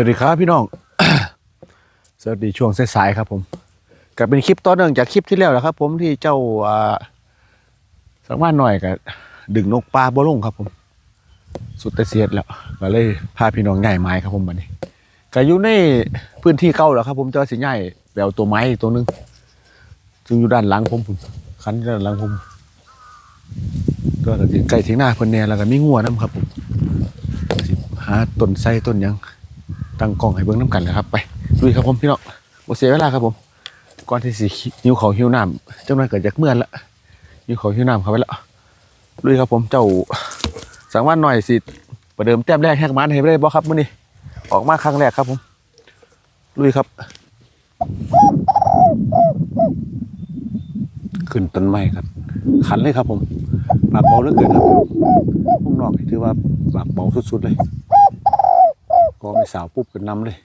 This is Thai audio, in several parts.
สวัสดีครับพี่น้อง สวัสดีช่วงสายๆครับผมกับเป็นคลิปต้นเนื่องจากคลิปที่แล้วนะครับ ผมที่เจ้าอ่าสังวานหน่อยกับดึงนกปลาบ่ลงครับ ผม สุดแต่เสียดแล้วก็เลยพาพี่น้องใหญ่ไม้ครับผมวันนี้ก็อยู่ในพื้นที่เก่าแล้วครับ ผมเจอสิใหญ่แปลวตัวไม้ตัวหนึงซึ่งอยู่ด้านหลังผมคันด้านหลังผมก็ถึงใกล้ถึงหน้าเพิ่นแน่แล้วก็มีงัวน้ำครับผมหาต้นไทรต้นยัง ตั้งกล้องให้เบิ้งน้ำกันเลยครับ ไปลุยครับผมพี่น้องโอเสียเวลาครับผม ก่อนที่สิหิวเขาหิวน้ำเจ้าหน้าเกิดจากเมื่อนละหิวเขาหิวน้ำเขาไปแล้วลุยครับผมเจ้าสังวานหน่อยสิประเดิมแต้มแรกแหกมันให้ได้บ่ครับมื้อนี้ออกมาครั้งแรกครับผมลุยครับ ขึ้นต้นไม้ครับ ขันเลยครับผมปากเบาเหลือเกินครับพุ่งนอกถือว่าปากเบาสุดๆเลย ก็ไม่สาวปุ๊บกันนำเลย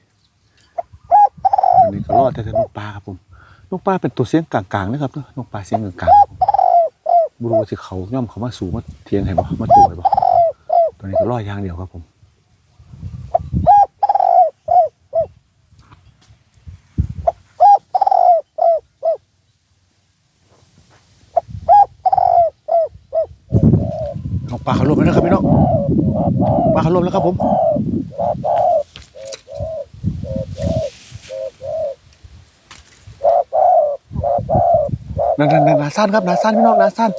ตอนนี้ก็รอดแต่นกปลาครับผมนกปลาเป็นตัวเสียงกลางๆนะครับนกปลาเสียงกลางๆบรูว่าสิเขาย่อมเขามาสูงมาเทียงให้บ่มาตัวให้บ่ตัวนี้ก็รอดอย่างเดียวครับผม ปลาเขาลมแล้วนะครับพี่น้องปลาเขาลมแล้วครับผมนั่นนั่นนั่นนาสั้นครับนาสั้นพี่น้องนาสั้น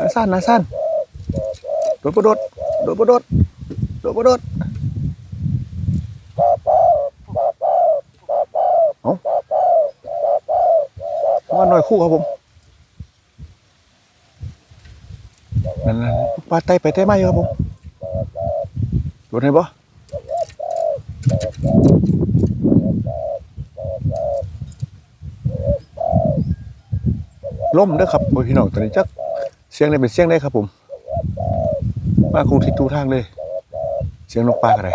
นาสั้นนาสั้นโดดประโดดโดดประโดดโดดประโดดเอาว่าหน่อยคู่ครับผมนั่นนั่น ปลาไตไปไตมาอยู่ครับผมโดดให้บ่ล่มเด้อครับโอ้ยพี่น้องตอนนี้จักเสียงได้เป็นเสียงได้ครับผมมาคงทิศทุกทางเลย เสียงนกปลาอะไร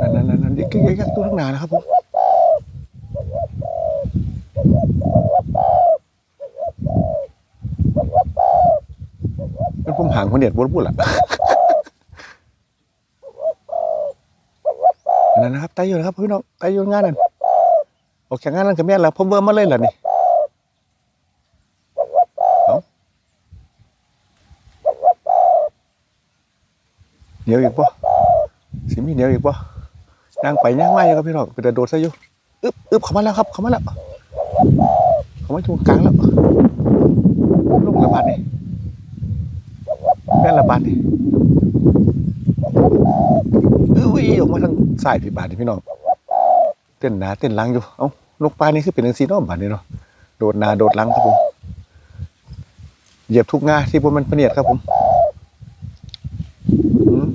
นั่นนั่นนั่นนั่นยักยักยักตัวข้างหน้านะครับผม ผมห่างคนเดียดบนพูดละนั่นนะครับไตอยู่นะครับพี่น้องไตอยู่งานนั่นออกจากงานนั้นกับแม่แล้วผมเวิร์มมาเลยเหรอนี่เหนียวอีกปะสิมีเหนียวอีกปะย่างไปย่างมาอยู่ครับพี่น้องไปแต่โดดซะอยู่อึ๊บอึ๊บเข้ามาแล้วครับเข้ามาแล้วเข้ามาตรงกลางแล้วลงระบาดนี่แม่นระบาดนี่อุ้ยออกมาทางสายพี่บาทนี่พี่น้องเต้นหนาเต้นลังอยู่เอ้านกปลานี่คือเป็นหนังสีเน้องบาดนี่เนาะโดดนาโดดลังครับผมเหยียบทุกงาที่บนมันเปนียดครับผมอืม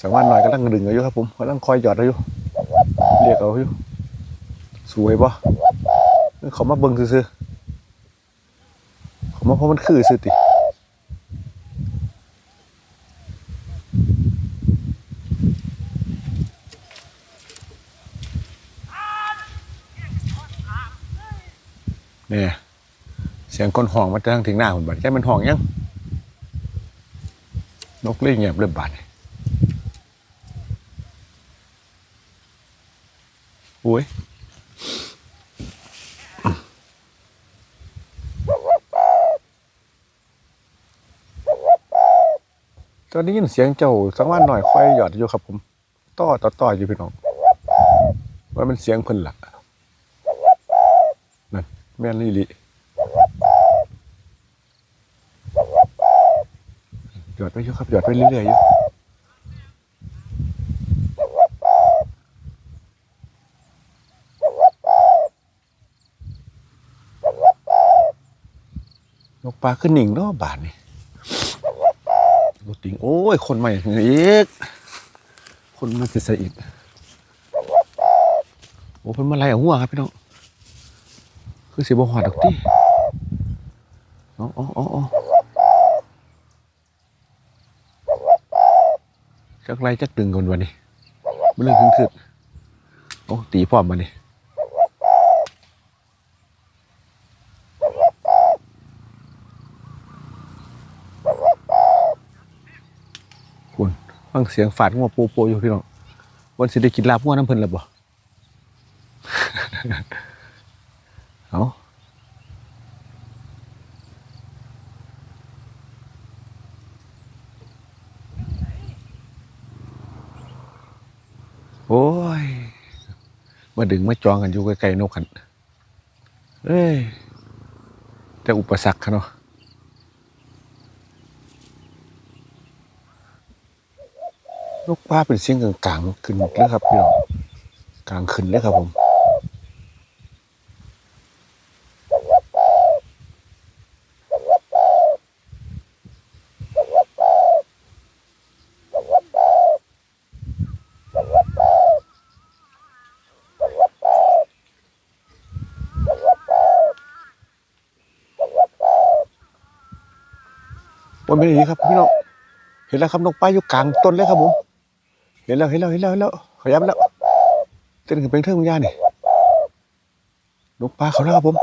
สังวันหน่อยกำลังดึงอาอยู่ครับผมกำลังคอยหยอดอาอยู่เรียกเอาอยู่สวยปะ เขามาเบิ่งซื่อๆเขามาเพราะมันคือซื่อติเนี่ยเสียงคนห้องมาทางถึงหน้าผมบัดแค่มันห้องยังนกเล่ยเงียบเริ่มบาดโอ้ย ตอนนี้ยินเสียงเจ้าสังวานหน่อยค่อยหยอดอยู่ครับผมต่อต่อต่ออยู่พี่น้องว่ามันเสียงเพิ่นละนั่นแม่นลี่ลิหยอดไปเยอะครับหยอดไปเรื่อยๆอยู่นกปลาขึ้นหนิงเนาะบาทนี่ รถติงโอ้ย คนใหม่อีก คนมันจะใส่อีกโอ้เพิ่นมาไล่เอาหัวครับพี่น้อง คือสิบ่หอดดอกติอ๋ออ๋ออ๋อจักไรจักดึงคนวันนี้มันเรื่องถึงถึกโอ้ตีพร้อมมานี่ ฟังเสียงฝาดงัวปูโปอยู่พี่น้องวันสิได้กินลาบงัวน้ำเพิ่นแล้วบ่เอาโอ้ย มาดึงมาจองกันอยู่ไกลๆนกกัน เอ้ย แต่อุปสรรคะเนาะ นกป้าเป็นเสียงกลางๆขึ้นเลยครับพี่น้องกลางขึ้นเลยครับผมวันเป็นอย่างนี้ครับพี่น้องเห็นแล้วครับนกป้าอยู่กลางต้นเลยครับผม เห็นแล้วเห็นแล้วเห็นแล้วเห็นแล้วขยับแล้วเต้นขึ้นเป็นเทิงวิญญานี่นกป้าเขาแล้วครับผม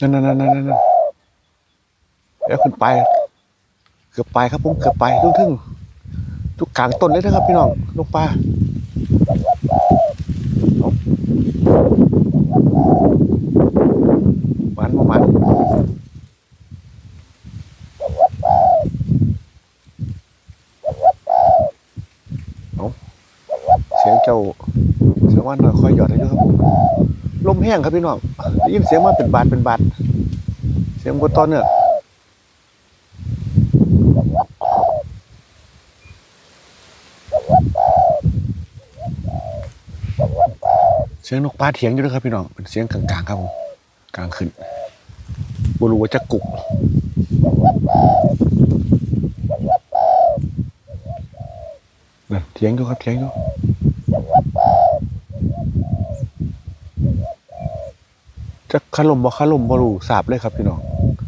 นั่นนั่นนั่นนั่นแล้วขึ้นไป เกือบไปครับผมเกือบไปทึ่งทึ่งทุกกลางต้นเลยนะครับพี่น้องนกปลาเอามันมามัน เสียงเจ้าเสียงว่าหน่อยคอยหยอดอายุครับผมลมแห้งครับพี่น้องได้ยินเสียงมาเป็นบาทเป็นบาทเสียงบนตอนเนี่ยเสียงนกปลาเถียงอยู่ด้วยครับพี่น้องเป็นเสียงกลางๆครับผมกลางขึ้นบรูว่าจะกุกกันเถียงอยู่ครับเถียงอยู่ จะขลมบ่ขลมบ่รู้ทราบเลยครับพี่น้อง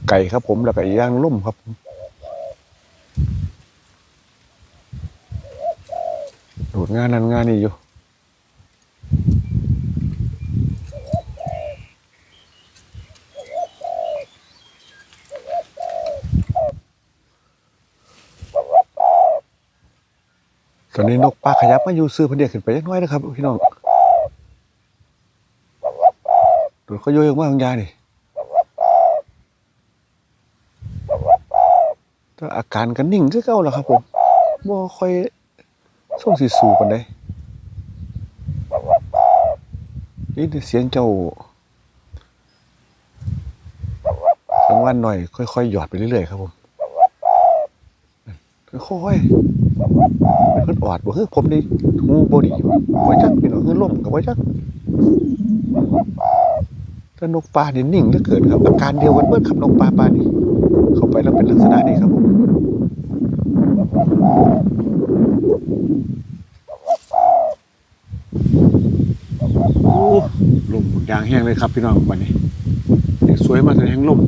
ไก่ครับ ผมแล้วก็อีกอย่างล่มครับผมโดดงานนั้นงานนี้อยู่ตอนนี้นกปลาขยับมาอยู่ซื้อพันเดียขึ้นไปยักน้อยนะครับพี่น้อง โดดเขาโยยออกมาของยานี่แต่อาการกันนิ่งคือเก่าแล้วครับผมบ่ค่อยส่งสิสู่ปานใดนี่เสียงเจ้าสังวันหน่อย ค่อยๆหยอดไปเรื่อยๆครับผมค่อยๆเป็นคนออดบ่คือผมนี่หูบ่ดีบ่จักพี่น้องคือล่มก็บ่จัก ถ้านกปลาเนี่ยนิ่งเหลือเกินครับอาการเดียวกันเมื่อขับนกปลาปลานี่เข้าไปแล้วเป็นลักษณะนี้ครับผมโอ้ลมยางแห้งเลยครับพี่น้องวันนี้สวยมากเลยแห้งลม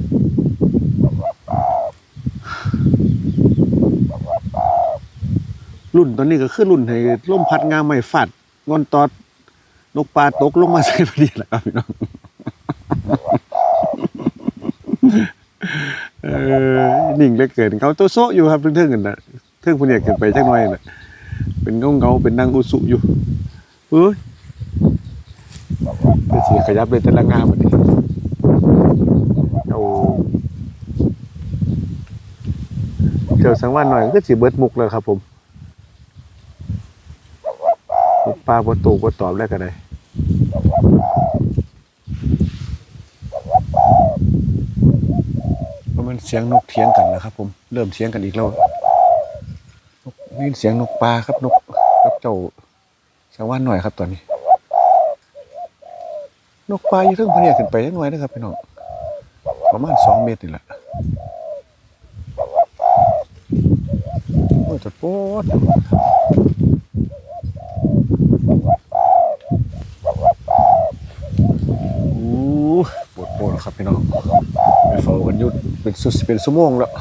รุ่นตอนนี้ก็คือรุ่นให้ลมพัดงามไม่ฟัดงอนตอดนกปลาตกลงมาใส่พอดีแหละครับพี่น้อง เออนิ่งเหลือเกินเขาโตโซอยู่ครับเทิงๆกันนะเทิงผู้เนี่ยเกินไปจักหน่อยน่ะ เป็นเงาเงาๆเป็นนางอุสุอยู่เอ้ยแต่สีขยับเลยแต่ละงามอันนี้เอาเจ้าสังวานหน่อยก็สิเบิดมุกเลยครับผมปลาบ่ตูบ่ตอบแล้วก็ได้เพราะมัน เสียงนกเถียงกันนะครับ ผมเริ่มเถียงกันอีกแล้วนี่เสียงนกปลาครับนกกับเจ้าสาวานหน่อยครับตอนนี้ นกปลาอยู่เทิงพะเนียขึ้นไปยังน้อยนะครับพี่น้องประมาณสองเมตรนี่แหละโอ้ยจะโป๊ด สุดสิเป็นชั่วโมงแล้ว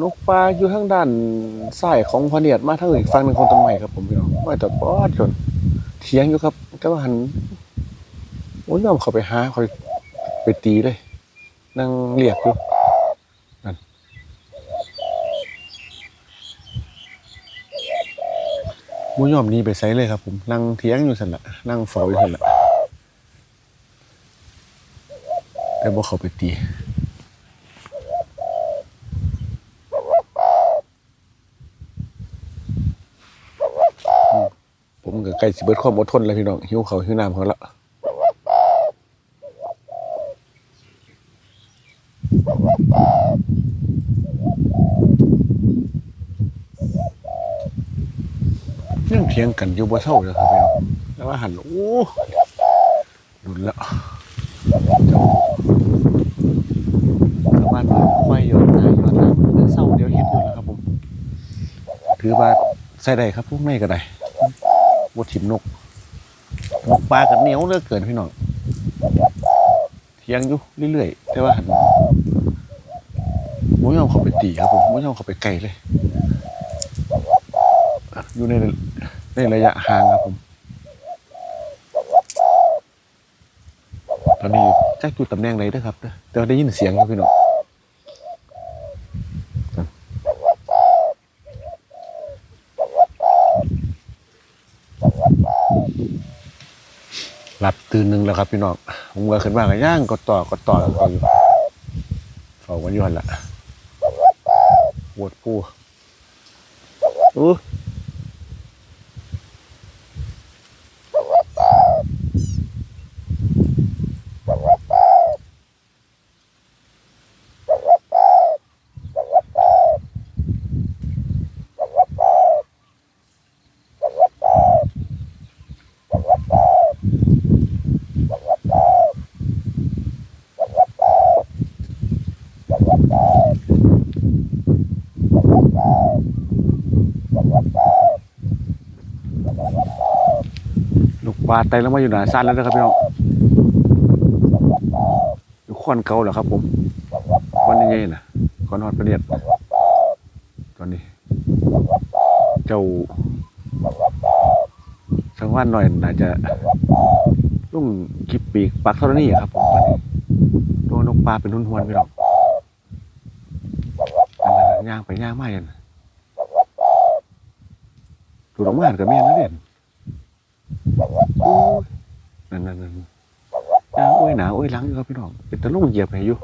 นกปลาอยู่ข้างด้านซ้ายของพเนียดมาทั้งอีกฝั่งหนึ่งของต้นไม้ครับผมพี่น้องไม่ตัดปอดจนเถียงอยู่ครับก็ว่าหันโอ้ยยอมเขาไปหาเขาไปตีเลยนั่งเรียกอยู่นั่นมุ้ยยอมนี้ไปใส่เลยครับผมนั่งเถียงอยู่สันละนั่งเฝ้าอยู่สันละ แต่บ่เข้าไปตีผมก็ใกล้สิเบิดความอดทนแล้วพี่น้องหิวเขาหิวน้ำเขาล้วยังเถียงกันอยู่บ่เศร้าเลยครับพี่น้องแล้วว่าหันโอ้ดุนแล้วาสามารถควายหยอดได้หยอดน้ำเศร้าเดี๋ยวเฮ็ดอยู่แล้วครับผม ถือว่าใส่ได้ครับพวกไม่ก็ได้บดถิ่มนกนกปลากันเหนียวเลือกเกินพี่น้องเทียงอยู่เรื่อยๆแต่ว่าหันไม่ยอมเขาไปตีครับผมไม่ยอมเขาไปไกลเลย อยู่ในในระยะห่างครับผม ตอนนี้แจ็คอยู่ตำแหน่งไหนด้อครับเด้อแต่ว่าได้ยินเสียงครับพี่น้อง ตื่นหนึ่งแล้วครับพี่น้องผมก็ขึ้นมากันย่างก็ต่อก็ต่อแล้วก็อยู่เฝ้าวันอยุหันละปวดปูอู้ ลูกปลาไตแล้วมาอยู่หนาซ่านแล้วนะครับพี่น้องอยู่คอนเก่าเหรอครับ ผมคอนยังไงนะคอนฮอดประเดียดตอนนี้ เจ้าสังวานหน่อยน่าจะลุงกิบปีกปักเท่านี้ครับผมตอนนี้ตัวนกปลาเป็นหุ่นหวนพี่น้องย่างไปย่างมาอย่างนั้นถูกออกมากับแม่นะเด่นโอ้ย นั่นนั่นนั่นน้าโอ้ยหนาโอ้ยหลังอยู่ครับพี่น้อง เป็นตะลุ่งเหยียบให้อยู่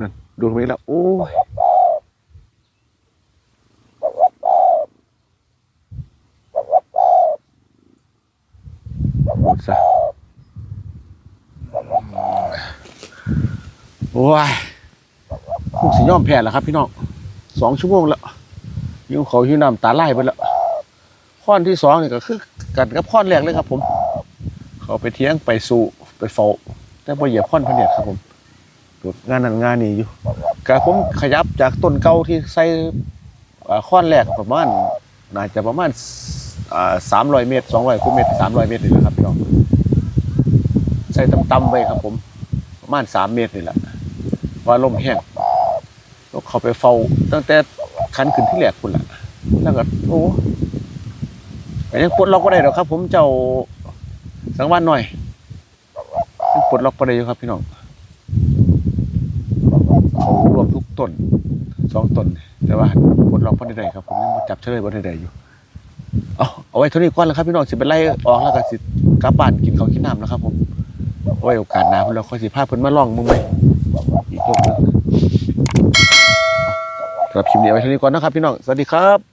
นั่นดูตรงนี้แล้วโอ้ยหมดซะโอ้ยพวกสิยอมแพ้แล้วครับพี่น้องสองชั่วโมงแล้ว หิวเขาหิวน้ำตาไหลไปแล้วข้อนที่สองนี่ก็คือกันกับข้อนแรกเลยครับ ผม เขาไปเที่ยงไปสู่ไปเฝ้าแต่พอเหยียบข้อนพเนียครับ ผมงานนั้นงานนี้อยู่กะผมขยับจากต้นเก่าที่ใส่ข้อนแรกประมาณน่าจะประมาณสามร้อยเมตรสองร้อยกว่าเมตรสามร้อยเมตรนี่แหละครับพี่น้องใส่ต่ำๆไว้ครับ ผม ประมาณสามเมตรนี่แหละว่าลมแห้งแล้วเขาไปเฝ้าตั้งแต่ คันขึ้นที่แหลกคุณละแล้วก็โอ้แต่ยังปลดล็อกก็ได้หรอกครับ ผมเจ้าสังวันหน่อยยังปลดล็อกก็ได้อยู่ครับพี่น้องเขารวมทุกต้นสองต้นแต่ว่าปลดล็อกก็ได้ได้ครับผมยังจับเฉลยบ่ได้ได้อยู่เอาเอาไว้เท่านี้ก่อนแล้วครับพี่น้องสิไปไล่ออกแล้วก็สิกลับบ้านกินข้าวกินน้ำแล้วครับผมเอาไว้โอกาสหน้าเพิ่นเราค่อยสิพาเพิ่นมาล่องมึงไหมอีกรอบนึง สำหรับคลิปนี้เอาไว้เท่านี้ก่อนนะครับพี่น้อง สวัสดีครับ